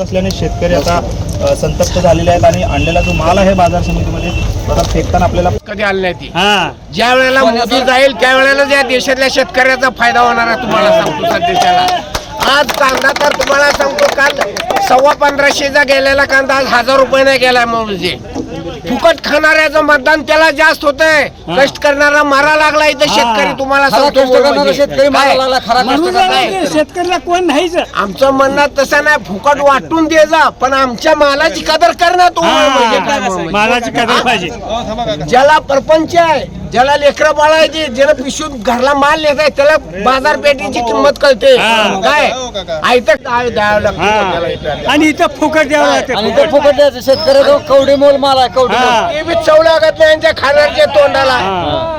होत असल्याने शेतकरी आता संतप्त झालेले आहेत आणि आणलेला जो माल आहे बाजार समितीमध्ये तो आता फेकताना आपल्याला कधी आली नाही ती? हा. ज्या वेळेला मोदी जाईल त्या वेळेला या देशातल्या शेतकऱ्याचा फायदा होणार आहे तुम्हाला सांगतो सध्याच्याला आज कांदा तर तुम्हाला सांगतो काल सव्वा पंधराशेचा गेलेला कांदा आज हजार रुपये नाही गेलाय म्हणजे फुकट खाणाऱ्याचं मतदान त्याला जास्त होतंय. कष्ट करणारा मारा लागला इथं शेतकरी तुम्हाला सांगतो म्हणजे. शेतकऱ्याला कोण नाहीच आमचं म्हणणं तसं नाही फुकट वाटून दे जा पण आमच्या मालाची कदर कर ना तू. म्हणजे? मालाची कदर पाहिजे. ज्याला परपंच आहे ज्याला लेकरं बाळायची ज्याला पिशून घरला माल नेत आहे त्याला बाजारपेठेची किंमत कळते. हा. काय? आयतं काय द्यावं लागतं? हा. आणि इथं फुकट द्यावं आणि लागतं ते फुकट. द्यायचं शेतकऱ्याचं कवडी मोल माल आहे कवडी मोल. हा. ते बी चव लागत नाही यांच्या खाण्याच्या तोंडाला. हा.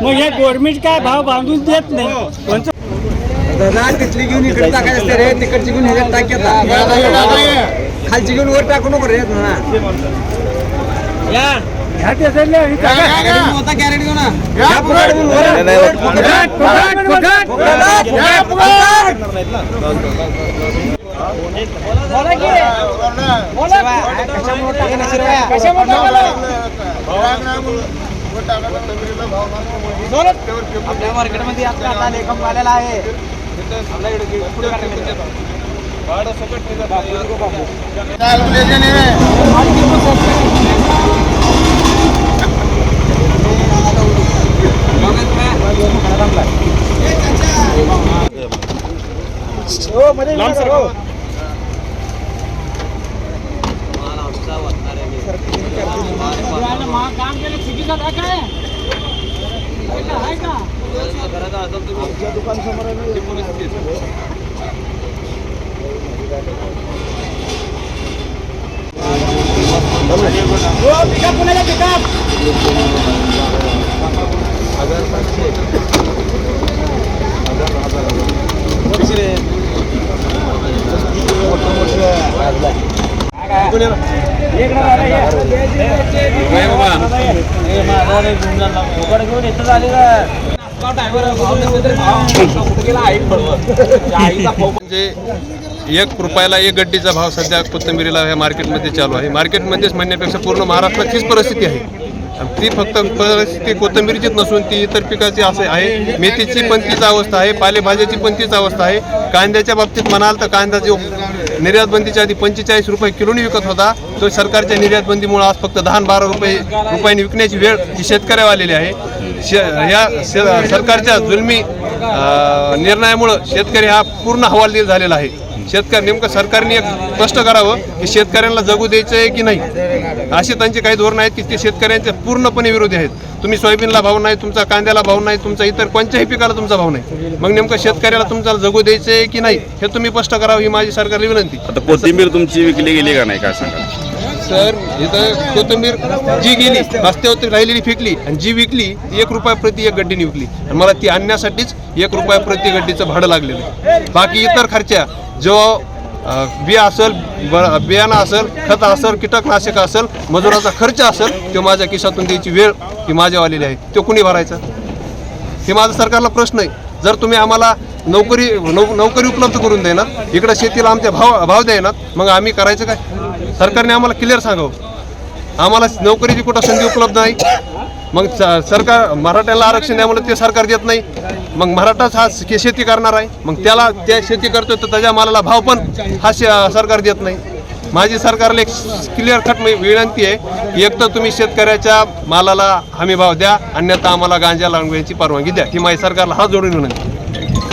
मग हे गव्हर्नमेंट काय भाव बांधून देत नाही? तिथली घेऊन इकडे टाकायचं असते रे तिकडची घेऊन ह्याच्यात टाक्यात खालची घेऊन वर टाकू नको रे ना ह्या देशातले हे काय? मोठा कॅरेट घेऊ ना फुकट, फुकट, फुकट. आपल्या मार्केटमध्ये आता आता लेखम आलेला आहे म्हणजे एक रुपयाला एक गड्डीचा भाव सध्या कोथंबिरीला ह्या मार्केटमध्ये चालू आहे. मार्केटमध्येच म्हणण्यापेक्षा पूर्ण महाराष्ट्रात हीच परिस्थिती आहे. ती फक्त परिस्थिती कोथिंबिरीचीच नसून ती इतर पिकाची असे आहे. मेथीची पण तीच अवस्था आहे. पालेभाज्याची पण तीच अवस्था आहे. कांद्याच्या बाबतीत म्हणाल तर कांदा जो निर्यात बंदीच्या आधी पंचेचाळीस रुपये किलोनी विकत होता तो सरकारच्या निर्यात बंदीमुळे आज फक्त दहा बारा रुपये रुपयांनी विकण्याची वेळ ही शेतकऱ्यावर आलेली आहे. या शे- सरकारच्या जुलमी निर्णयामुळं शेतकरी हा पूर्ण हवालदिल झालेला आहे. शेतकरी नेमकं सरकारने एक स्पष्ट करावं की शेतकऱ्यांना जगू द्यायचं आहे की नाही? असे त्यांचे काही धोरण आहेत की ते शेतकऱ्यांचे पूर्णपणे विरोधी आहेत. तुम्ही सोयाबीनला भाव नाही तुमचा कांद्याला भाव नाही तुमचा इतर कोणत्याही पिकाला तुमचा भाव नाही. मग नेमकं शेतकऱ्याला तुमचा जगू द्यायचं आहे की नाही हे तुम्ही स्पष्ट करावं ही माझी सरकारला विनंती. आता कोथिंबीर तुमची विकली गेली का नाही काय सांगा सर इथं कोथिंबीर जी गेली रस्त्यावरती राहिलेली फेकली आणि जी विकली ती एक रुपया प्रति एक गड्डीने विकली. आणि मला ती आणण्यासाठीच एक रुपया प्रति गड्डीचं भाडं लागलेलं आहे. बाकी इतर खर्चा जो बिया असेल बियाणं असेल खत असेल कीटकनाशक असेल मजुराचा खर्च असेल तो माझ्या खिशातून द्यायची वेळ ही माझ्या आलेली आहे. तो कुणी भरायचा? हे माझा सरकारला प्रश्न आहे. जर तुम्ही आम्हाला नोकरी नौ नोकरी उपलब्ध करून देणार इकडं शेतीला आमच्या भाव भाव देणार मग आम्ही करायचं काय? सरकारने आम्हाला क्लिअर सांगावं. आम्हाला नोकरीची कुठं संधी उपलब्ध नाही. मग स- सरकार मराठ्याला आरक्षण द्यामुळे ते सरकार देत नाही. मग मराठाच हा शेती करणार आहे. मग त्याला त्या शेती करतोय तर त्याच्या मालाला भाव पण हा सरकार देत नाही. माझी सरकारला एक क्लिअर कट विनंती आहे. की एक तर तुम्ही शेतकऱ्याच्या मालाला हमी भाव द्या. अन्यथा आम्हाला गांजा लागण्याची परवानगी द्या. ही माझी सरकारला हात जोडून विनंती